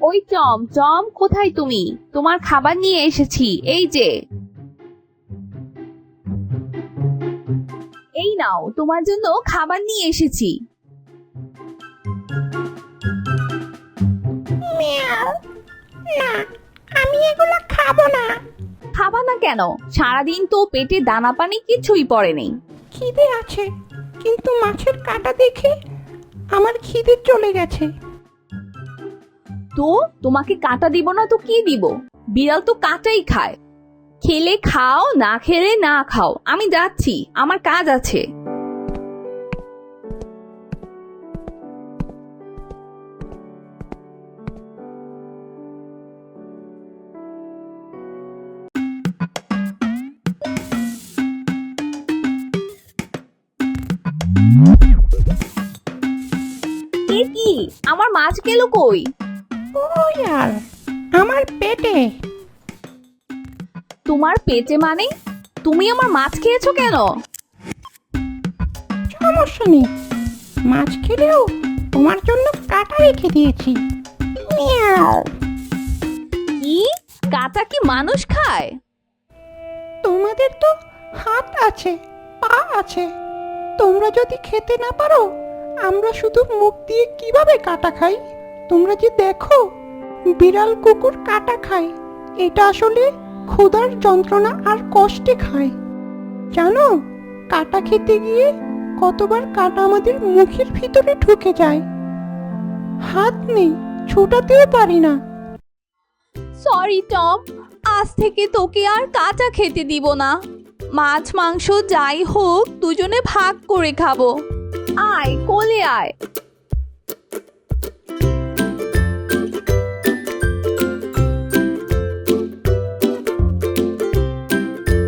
ওই Tom Tom কোথায় তুমি? তোমার খাবার নিয়ে এসেছি। এই যে। এই নাও তোমার জন্য খাবার নিয়ে এসেছি। না আমি এগুলো খাব না। খাবা না কেন? সারাদিন তো পেটে দানা পানি কিছুই পড়ে নেই। খিদে আছে কিন্তু মাছের কাটা দেখে আমার খিদে চলে গেছে। তো তোমাকে কাঁটা দিব না তো কি দিব? বিড়াল তো কাঁটাই খায়। খেলে খাও, না খেলে না খাও। আমি যাচ্ছি, আমার কাজ আছে। কি? আমার মাছ গেল কই? ইয়ার আমার পেটে। তোমার পেটে মানে? তুমি আমার মাছ খেয়েছো কেন? সমস্যা নেই। মাছ খেলেও তোমার জন্য কাটা রেখে দিয়েছি। মিয়াও। কি? কাটা কি মানুষ খায়? তোমাদের তো হাত আছে পা আছে। তোমরা যদি খেতে না পারো আমরা শুধু মুখ দিয়ে কীভাবে কাটা খাই? তোমরা কি দেখো, বিড়াল কুকুর কাটা খায়। এটা আসলে ক্ষুধার যন্ত্রণা আর কষ্টে খায়। জানো, কাটা খেতে গিয়ে কতবার কাটা আমাদের মুখের ভিতরে ঢুকে যায়। হাত নেই, ছোটাতেও পারি না। সরি টম আজ থেকে তোকে আর কাঁচা খেতে দিব না। মাছ, মাংস যাই হোক, দুজনে ভাগ করে খাব। আয়, কোলে আয়।